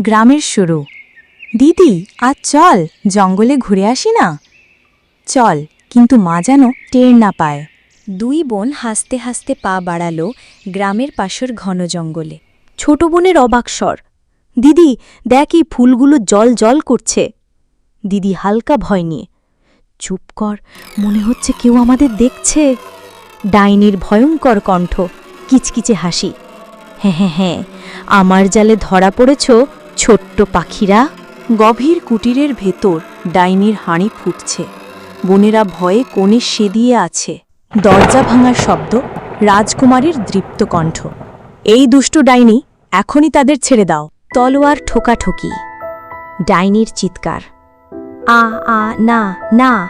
গ্রামের শুরু। দিদি আজ চল, জঙ্গলে ঘুরে আসি না? চল, কিন্তু মা যেন টের না পায়। দুই বোন হাসতে হাসতে পা বাড়ালো গ্রামের পাশের ঘন জঙ্গলে। ছোট বোনের অবাক স্বর। দিদি, দেখ এই ফুলগুলো জল জল করছে। দিদি হালকা ভয় নিয়ে। চুপ কর, মনে হচ্ছে কেউ আমাদের দেখছে। ডাইনির ভয়ঙ্কর কণ্ঠ, কিচকিচে হাসি। হ্যাঁ হ্যাঁ হ্যাঁ আমার জালে ধরা পড়েছ? ছোট্ট পাখিরা গভীর কুটিরের ভেতর ডাইনির হাঁড়ি ফুটছে। বোনেরা ভয়ে কোণে সেদিয়ে আছে। দরজা ভাঙার শব্দ রাজকুমারীর দৃপ্ত কণ্ঠ। এই দুষ্ট ডাইনি, এখনই তাদের ছেড়ে দাও। তলোয়ার ঠোকাঠুকি। ডাইনির চিৎকার। আ আ, না না।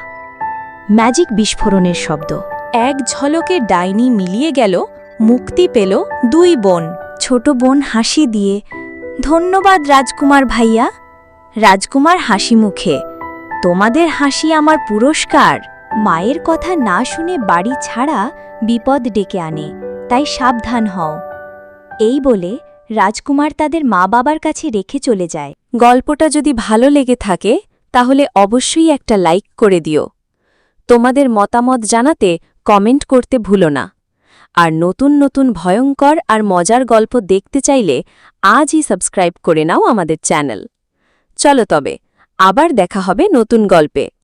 ম্যাজিক বিস্ফোরণের শব্দ। এক ঝলকে ডাইনি মিলিয়ে গেল, মুক্তি পেল দুই বোন। ছোট বোন হাসি দিয়ে ধন্যবাদ রাজকুমার ভাইয়া। রাজকুমার হাসি মুখে, তোমাদের হাসি আমার পুরস্কার। মায়ের কথা না শুনে বাড়ি ছাড়া বিপদ ডেকে আনে, তাই সাবধান হও। এই বলে রাজকুমার তাদের মা বাবার কাছে রেখে চলে যায়। গল্পটা যদি ভালো লেগে থাকে, তাহলে অবশ্যই একটা লাইক করে দিও। তোমাদের মতামত জানাতে কমেন্ট করতে ভুলো না। আর নতুন নতুন ভয়ঙ্কর আর মজার গল্প দেখতে চাইলে আজই সাবস্ক্রাইব করে নাও আমাদের চ্যানেল। চলো তবে, আবার দেখা হবে নতুন গল্পে।